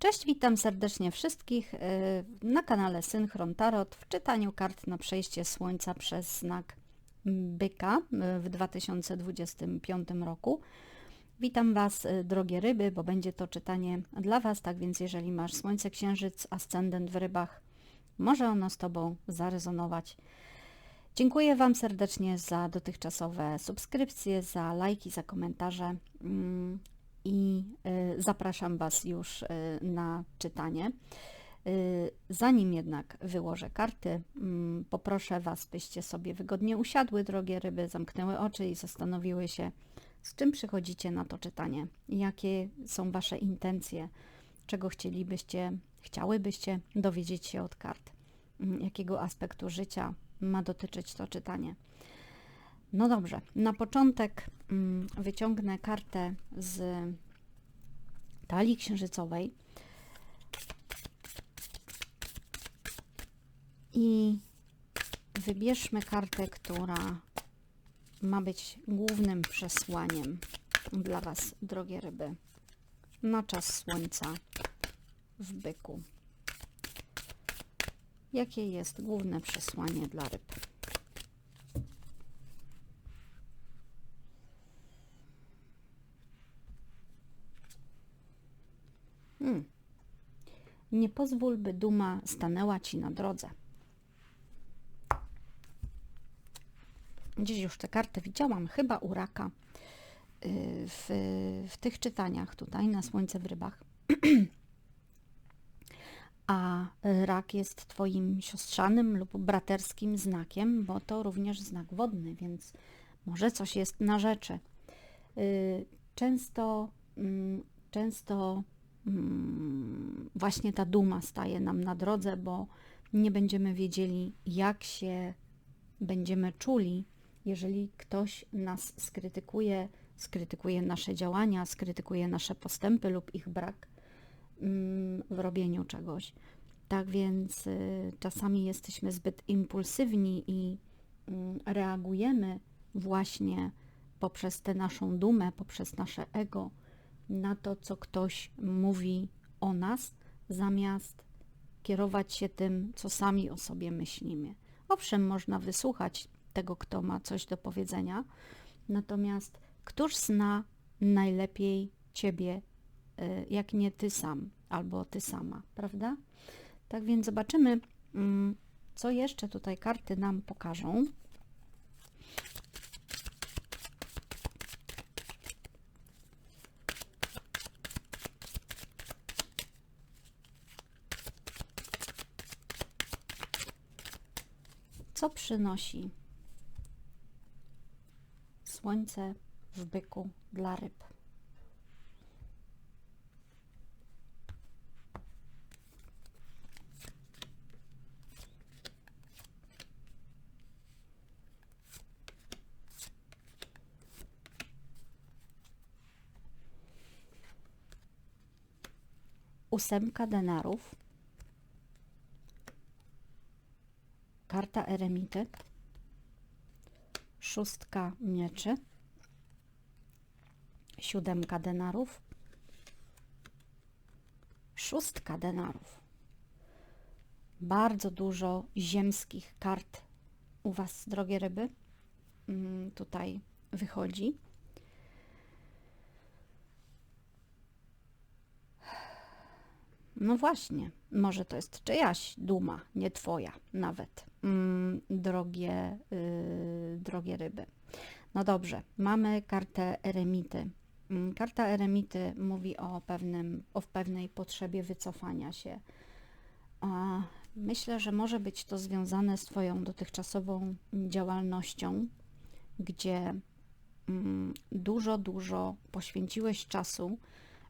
Cześć, witam serdecznie wszystkich y, na kanale Synchron Tarot w czytaniu kart na przejście Słońca przez znak Byka y, w 2025 roku. Witam Was, y, drogie ryby, bo będzie to czytanie dla Was, tak więc jeżeli masz Słońce, Księżyc, Ascendent w rybach, może ono z Tobą zarezonować. Dziękuję Wam serdecznie za dotychczasowe subskrypcje, za lajki, za komentarze. I y, zapraszam Was już y, na czytanie. Y, zanim jednak wyłożę karty, mm, poproszę Was, byście sobie wygodnie usiadły, drogie ryby, zamknęły oczy i zastanowiły się, z czym przychodzicie na to czytanie, jakie są Wasze intencje, czego chcielibyście, chciałybyście dowiedzieć się od kart, mm, jakiego aspektu życia ma dotyczyć to czytanie. No dobrze, na początek mm, wyciągnę kartę z talii księżycowej i wybierzmy kartę, która ma być głównym przesłaniem dla Was, drogie ryby, na czas słońca w byku. Jakie jest główne przesłanie dla ryb? Nie pozwól, by duma stanęła ci na drodze. Gdzieś już tę kartę widziałam, chyba u raka y, w, w tych czytaniach tutaj na Słońce w rybach. A rak jest Twoim siostrzanym lub braterskim znakiem, bo to również znak wodny, więc może coś jest na rzeczy. Y, często, mm, często właśnie ta duma staje nam na drodze, bo nie będziemy wiedzieli, jak się będziemy czuli, jeżeli ktoś nas skrytykuje, skrytykuje nasze działania, skrytykuje nasze postępy lub ich brak mm, w robieniu czegoś. Tak więc y, czasami jesteśmy zbyt impulsywni i mm, reagujemy właśnie poprzez tę naszą dumę, poprzez nasze ego na to, co ktoś mówi o nas, zamiast kierować się tym, co sami o sobie myślimy. Owszem, można wysłuchać tego, kto ma coś do powiedzenia, natomiast któż zna najlepiej ciebie, y, jak nie ty sam albo ty sama, prawda? Tak więc zobaczymy, mm, co jeszcze tutaj karty nam pokażą. Co przynosi słońce w byku dla ryb? ósemka denarów, karta eremity, szóstka mieczy, siódemka denarów, szóstka denarów. Bardzo dużo ziemskich kart u Was, drogie ryby, mm, tutaj wychodzi. No właśnie, może to jest czyjaś duma, nie twoja nawet, drogie, yy, drogie ryby. No dobrze, mamy kartę eremity. Mm, karta eremity mówi o, pewnym, o pewnej potrzebie wycofania się. Myślę, że może być to związane z Twoją dotychczasową działalnością, gdzie mm, dużo, dużo poświęciłeś czasu,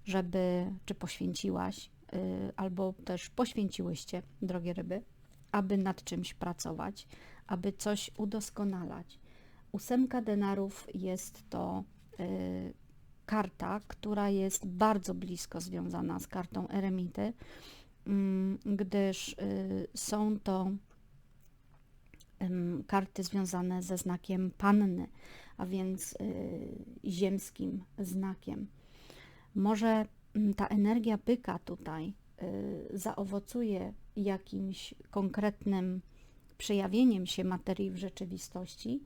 żeby, czy poświęciłaś, Y, albo też poświęciłyście, drogie ryby, aby nad czymś pracować, aby coś udoskonalać. Ósemka denarów jest to y, karta, która jest bardzo blisko związana z kartą eremity, mm, gdyż y, są to karty związane ze znakiem panny, a więc ziemskim znakiem. Może Mm, ta energia byka tutaj y, zaowocuje jakimś konkretnym przejawieniem się materii w rzeczywistości,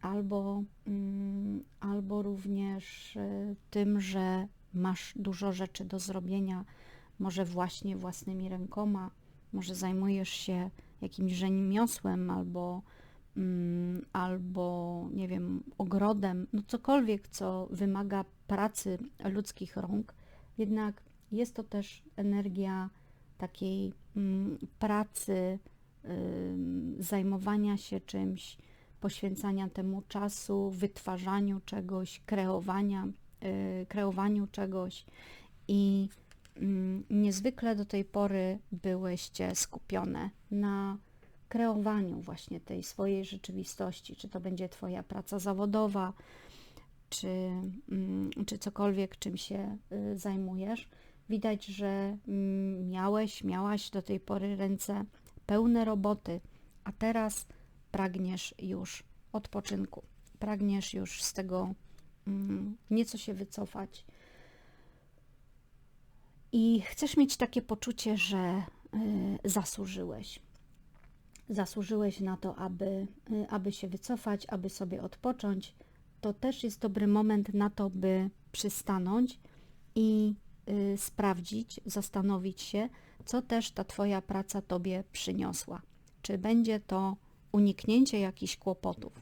albo, mm, albo również y, tym, że masz dużo rzeczy do zrobienia, może właśnie własnymi rękoma, może zajmujesz się jakimś rzemiosłem albo, mm, albo nie wiem, ogrodem, no cokolwiek, co wymaga pracy ludzkich rąk, jednak jest to też energia takiej mm, pracy, zajmowania się czymś, poświęcania temu czasu, wytwarzaniu czegoś, kreowania, y, kreowaniu czegoś i mm, niezwykle do tej pory byłyście skupione na kreowaniu właśnie tej swojej rzeczywistości, czy to będzie Twoja praca zawodowa, czy, mm, czy cokolwiek, czym się y, zajmujesz. Widać, że mm, miałeś, miałaś do tej pory ręce pełne roboty, a teraz pragniesz już odpoczynku, pragniesz już z tego mm, nieco się wycofać. I chcesz mieć takie poczucie, że y, zasłużyłeś. Zasłużyłeś na to, aby, y, aby się wycofać, aby sobie odpocząć. To też jest dobry moment na to, by przystanąć i sprawdzić, zastanowić się, co też ta Twoja praca Tobie przyniosła. Czy będzie to uniknięcie jakichś kłopotów,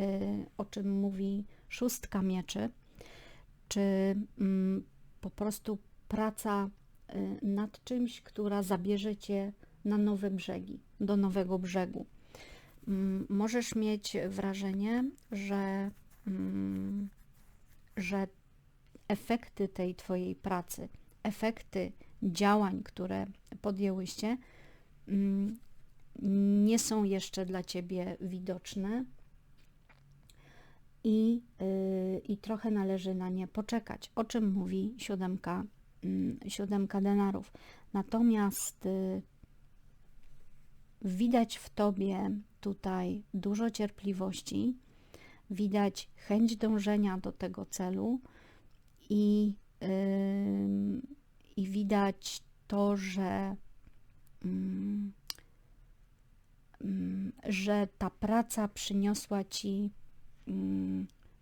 y, o czym mówi szóstka mieczy, czy mm, po prostu praca y, nad czymś, która zabierze Cię na nowe brzegi, do nowego brzegu. Mm, możesz mieć wrażenie, że, mm, że efekty tej Twojej pracy, efekty działań, które podjęłyście, mm, nie są jeszcze dla Ciebie widoczne i, yy, i trochę należy na nie poczekać, o czym mówi siódemka, yy, siódemka denarów. Natomiast yy, widać w Tobie tutaj dużo cierpliwości, widać chęć dążenia do tego celu i i widać to, że, że ta praca przyniosła ci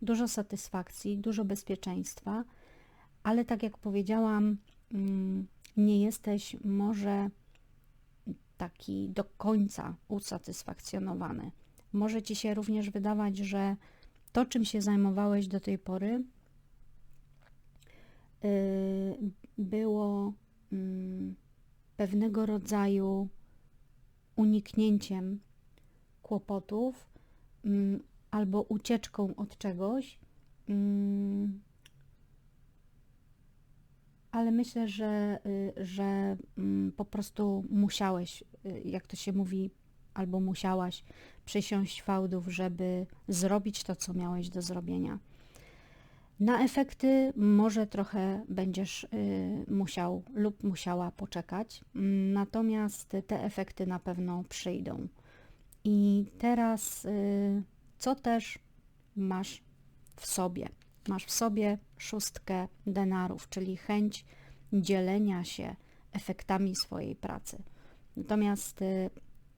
dużo satysfakcji, dużo bezpieczeństwa, ale tak jak powiedziałam, nie jesteś może taki do końca usatysfakcjonowany. Może ci się również wydawać, że to, czym się zajmowałeś do tej pory, było mm, pewnego rodzaju uniknięciem kłopotów mm, albo ucieczką od czegoś, mm, ale myślę, że, y, że po prostu musiałeś, y, jak to się mówi, albo musiałaś przysiąść fałdów, żeby zrobić to, co miałeś do zrobienia. Na efekty może trochę będziesz y, musiał lub musiała poczekać, natomiast te efekty na pewno przyjdą. I teraz, y, co też masz w sobie? Masz w sobie szóstkę denarów, czyli chęć dzielenia się efektami swojej pracy. Natomiast y,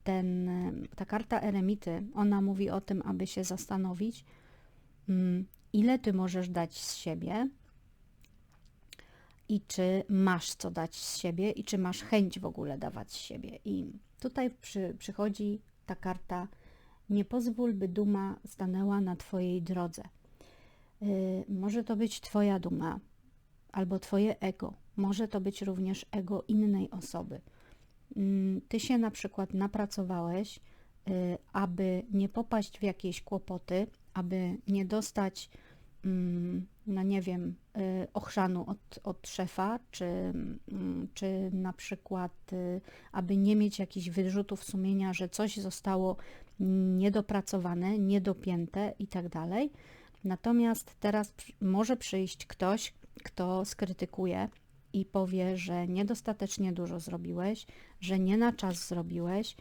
ten, ta karta eremity, ona mówi o tym, aby się zastanowić, mm, ile ty możesz dać z siebie i czy masz co dać z siebie i czy masz chęć w ogóle dawać z siebie. I tutaj przy, przychodzi ta karta nie pozwól, by duma stanęła na Twojej drodze. Yy, może to być Twoja duma albo Twoje ego. Może to być również ego innej osoby. Yy, ty się na przykład napracowałeś, yy, aby nie popaść w jakieś kłopoty, aby nie dostać Mm, no nie wiem, y, ochrzanu od, od szefa, czy, mm, czy na przykład, y, aby nie mieć jakichś wyrzutów sumienia, że coś zostało niedopracowane, niedopięte i tak. Natomiast teraz może przyjść ktoś, kto skrytykuje i powie, że niedostatecznie dużo zrobiłeś, że nie na czas zrobiłeś,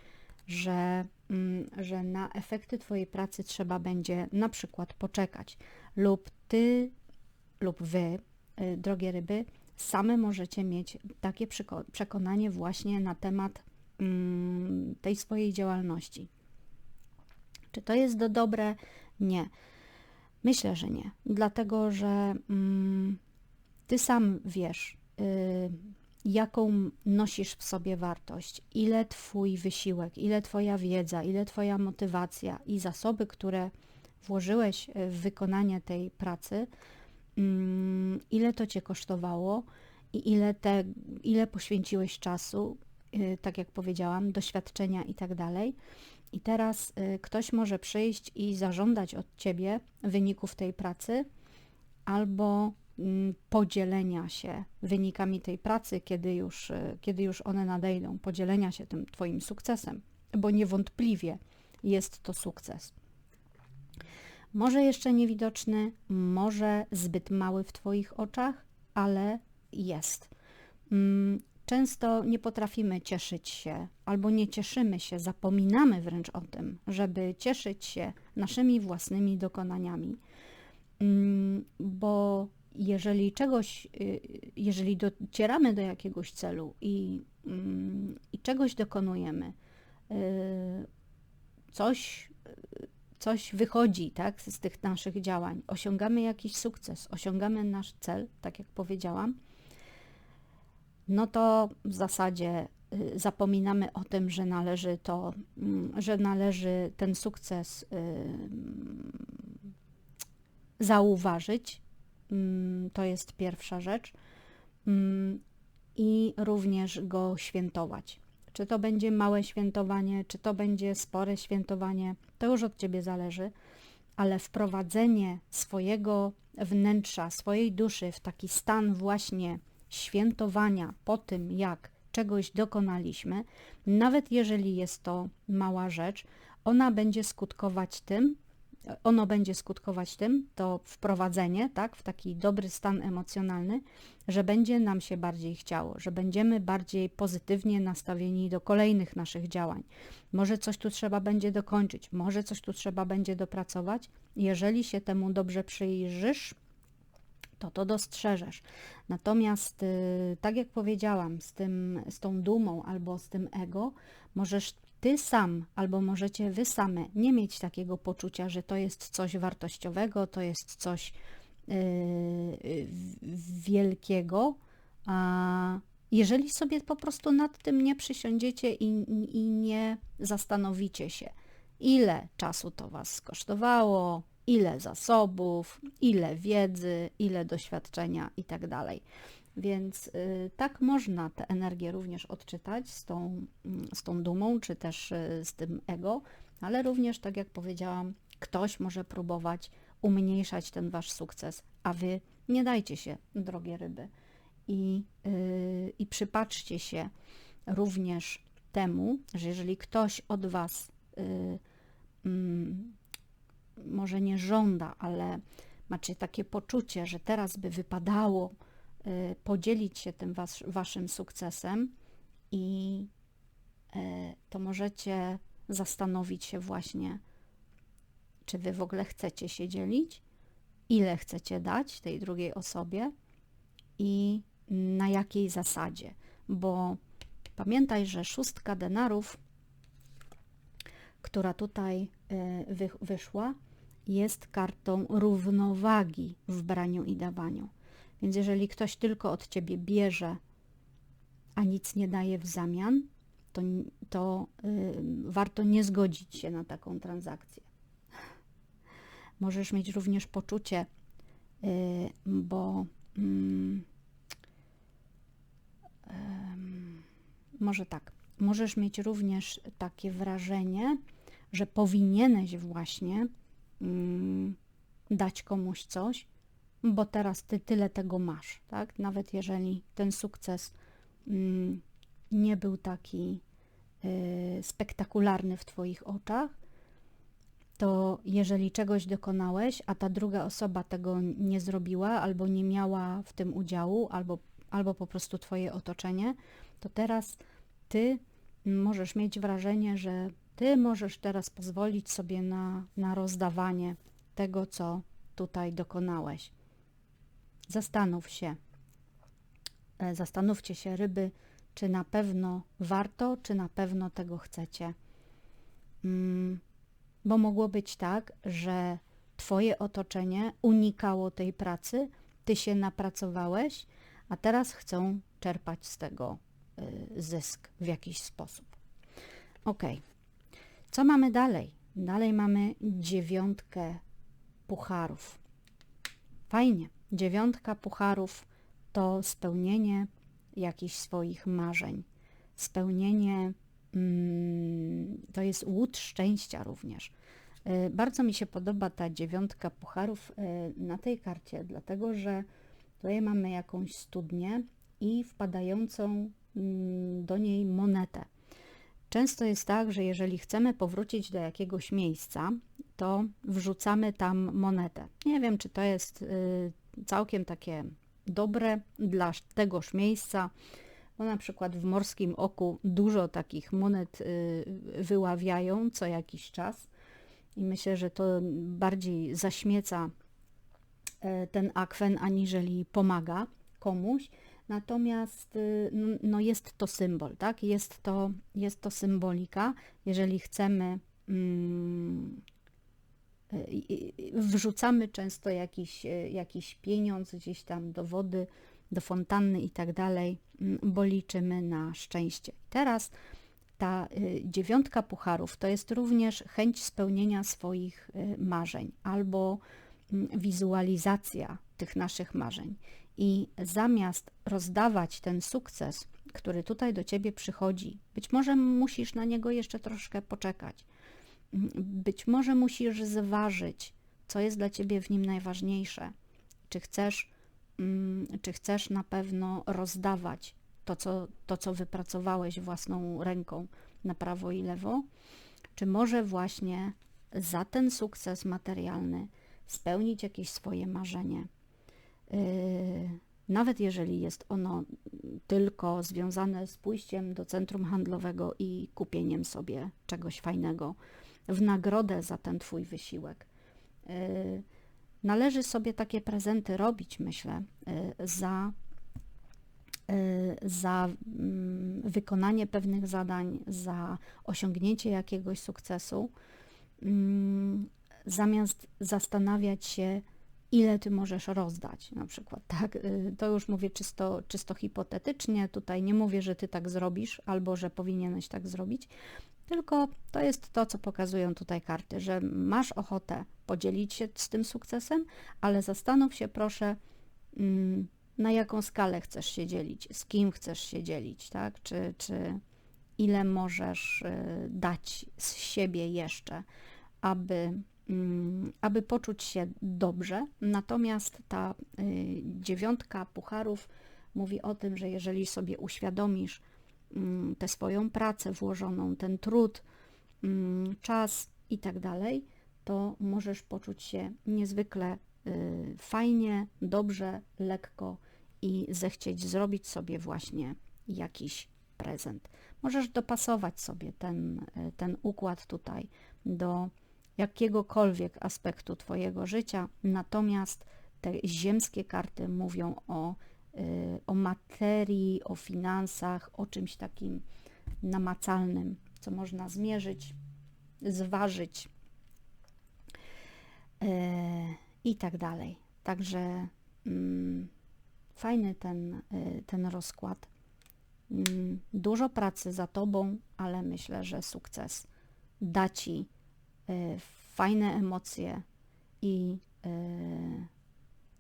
że, mm, że na efekty Twojej pracy trzeba będzie na przykład poczekać lub ty lub wy, y, drogie ryby, same możecie mieć takie przekonanie właśnie na temat mm, tej swojej działalności. Czy to jest do dobre? Nie. Myślę, że nie, dlatego że mm, ty sam wiesz, y, jaką nosisz w sobie wartość, ile twój wysiłek, ile twoja wiedza, ile twoja motywacja i zasoby, które włożyłeś w wykonanie tej pracy, mm, ile to cię kosztowało i ile, te, ile poświęciłeś czasu, y, tak jak powiedziałam, doświadczenia i tak dalej. I teraz y, ktoś może przyjść i zażądać od ciebie wyników tej pracy albo mm, podzielenia się wynikami tej pracy, kiedy już, kiedy już one nadejdą, podzielenia się tym Twoim sukcesem, bo niewątpliwie jest to sukces. Może jeszcze niewidoczny, może zbyt mały w Twoich oczach, ale jest. Mm, Często nie potrafimy cieszyć się albo nie cieszymy się, zapominamy wręcz o tym, żeby cieszyć się naszymi własnymi dokonaniami, mm, bo jeżeli czegoś, y, jeżeli docieramy do jakiegoś celu i, mm, i czegoś dokonujemy, y, coś, coś wychodzi tak, z tych naszych działań, osiągamy jakiś sukces, osiągamy nasz cel, tak jak powiedziałam, no to w zasadzie y, zapominamy o tym, że należy to, mm, że należy ten sukces zauważyć. Mm, to jest pierwsza rzecz. Mm, I również go świętować. Czy to będzie małe świętowanie, czy to będzie spore świętowanie, to już od Ciebie zależy, ale wprowadzenie swojego wnętrza, swojej duszy w taki stan właśnie świętowania po tym, jak czegoś dokonaliśmy, nawet jeżeli jest to mała rzecz, ona będzie skutkować tym, ono będzie skutkować tym, to wprowadzenie tak, w taki dobry stan emocjonalny, że będzie nam się bardziej chciało, że będziemy bardziej pozytywnie nastawieni do kolejnych naszych działań. Może coś tu trzeba będzie dokończyć, może coś tu trzeba będzie dopracować. Jeżeli się temu dobrze przyjrzysz, to to dostrzeżesz. Natomiast, y, tak jak powiedziałam, z, tym, z tą dumą albo z tym ego, możesz ty sam albo możecie wy same nie mieć takiego poczucia, że to jest coś wartościowego, to jest coś yy, wielkiego, a jeżeli sobie po prostu nad tym nie przysiądziecie i, i nie zastanowicie się, ile czasu to Was kosztowało, ile zasobów, ile wiedzy, ile doświadczenia itd. Więc y, tak można tę energię również odczytać z tą, mm, z tą dumą, czy też y, z tym ego, ale również, tak jak powiedziałam, ktoś może próbować umniejszać ten wasz sukces, a wy nie dajcie się, drogie ryby. I, yy, i przypatrzcie się również temu, że jeżeli ktoś od was yy, może nie żąda, ale macie takie poczucie, że teraz by wypadało y, podzielić się tym was, waszym sukcesem i y, to możecie zastanowić się właśnie, czy wy w ogóle chcecie się dzielić, ile chcecie dać tej drugiej osobie i na jakiej zasadzie, bo pamiętaj, że szóstka denarów, która tutaj y, wyszła, jest kartą równowagi w braniu i dawaniu. Więc jeżeli ktoś tylko od ciebie bierze, a nic nie daje w zamian, to, to warto nie zgodzić się na taką transakcję. Możesz mieć również poczucie, bo może tak, możesz mieć również takie wrażenie, że powinieneś właśnie dać komuś coś, bo teraz ty tyle tego masz, tak? Nawet jeżeli ten sukces mm, nie był taki y, spektakularny w Twoich oczach, to jeżeli czegoś dokonałeś, a ta druga osoba tego nie zrobiła, albo nie miała w tym udziału, albo, albo po prostu Twoje otoczenie, to teraz Ty możesz mieć wrażenie, że ty możesz teraz pozwolić sobie na, na rozdawanie tego, co tutaj dokonałeś. Zastanów się, e, zastanówcie się, ryby, czy na pewno warto, czy na pewno tego chcecie. Mm, bo mogło być tak, że Twoje otoczenie unikało tej pracy, Ty się napracowałeś, a teraz chcą czerpać z tego y, zysk w jakiś sposób. Ok. Co mamy dalej? Dalej mamy dziewiątkę pucharów. Fajnie. Dziewiątka pucharów to spełnienie jakichś swoich marzeń. Spełnienie mm, to jest łód szczęścia również. Y, bardzo mi się podoba ta dziewiątka pucharów y, na tej karcie, dlatego że tutaj mamy jakąś studnię i wpadającą mm, do niej monetę. Często jest tak, że jeżeli chcemy powrócić do jakiegoś miejsca, to wrzucamy tam monetę. Nie wiem, czy to jest y, całkiem takie dobre dla tegoż miejsca, bo na przykład w Morskim Oku dużo takich monet wyławiają co jakiś czas i myślę, że to bardziej zaśmieca e, ten akwen, aniżeli pomaga komuś. Natomiast y, no jest to symbol, tak? Jest to, jest to symbolika. Jeżeli chcemy, mm, wrzucamy często jakiś, e, jakiś pieniądz gdzieś tam do wody, do fontanny i tak dalej, mm, bo liczymy na szczęście. Teraz ta y, dziewiątka pucharów to jest również chęć spełnienia swoich marzeń albo mm, wizualizacja tych naszych marzeń. I zamiast rozdawać ten sukces, który tutaj do ciebie przychodzi, być może musisz na niego jeszcze troszkę poczekać. Być może musisz zważyć, co jest dla ciebie w nim najważniejsze. Czy chcesz, mm, czy chcesz na pewno rozdawać to co, to, co wypracowałeś własną ręką na prawo i lewo, czy może właśnie za ten sukces materialny spełnić jakieś swoje marzenie. Yy, nawet jeżeli jest ono tylko związane z pójściem do centrum handlowego i kupieniem sobie czegoś fajnego w nagrodę za ten Twój wysiłek. Yy, należy sobie takie prezenty robić, myślę, yy, za Y, za mm, wykonanie pewnych zadań, za osiągnięcie jakiegoś sukcesu, mm, zamiast zastanawiać się, ile ty możesz rozdać, na przykład, tak? Y, to już mówię czysto, czysto hipotetycznie, tutaj nie mówię, że ty tak zrobisz, albo że powinieneś tak zrobić, tylko to jest to, co pokazują tutaj karty, że masz ochotę podzielić się z tym sukcesem, ale zastanów się proszę, mm, na jaką skalę chcesz się dzielić, z kim chcesz się dzielić, tak? Czy, czy ile możesz y, dać z siebie jeszcze, aby, mm, aby poczuć się dobrze. Natomiast ta y, dziewiątka pucharów mówi o tym, że jeżeli sobie uświadomisz tę swoją pracę włożoną, ten trud, mm, czas i tak dalej, to możesz poczuć się niezwykle Y, fajnie, dobrze, lekko i zechcieć zrobić sobie właśnie jakiś prezent. Możesz dopasować sobie ten, y, ten układ tutaj do jakiegokolwiek aspektu Twojego życia, natomiast te ziemskie karty mówią o, o materii, o finansach, o czymś takim namacalnym, co można zmierzyć, zważyć i tak dalej. Także mm, fajny ten, y, ten rozkład. Mm, dużo pracy za tobą, ale myślę, że sukces da ci y, fajne emocje i, y,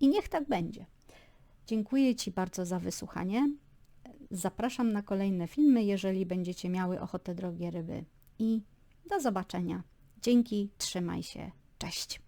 i niech tak będzie. Dziękuję Ci bardzo za wysłuchanie. Zapraszam na kolejne filmy, jeżeli będziecie miały ochotę, drogie ryby. I do zobaczenia. Dzięki, trzymaj się. Cześć.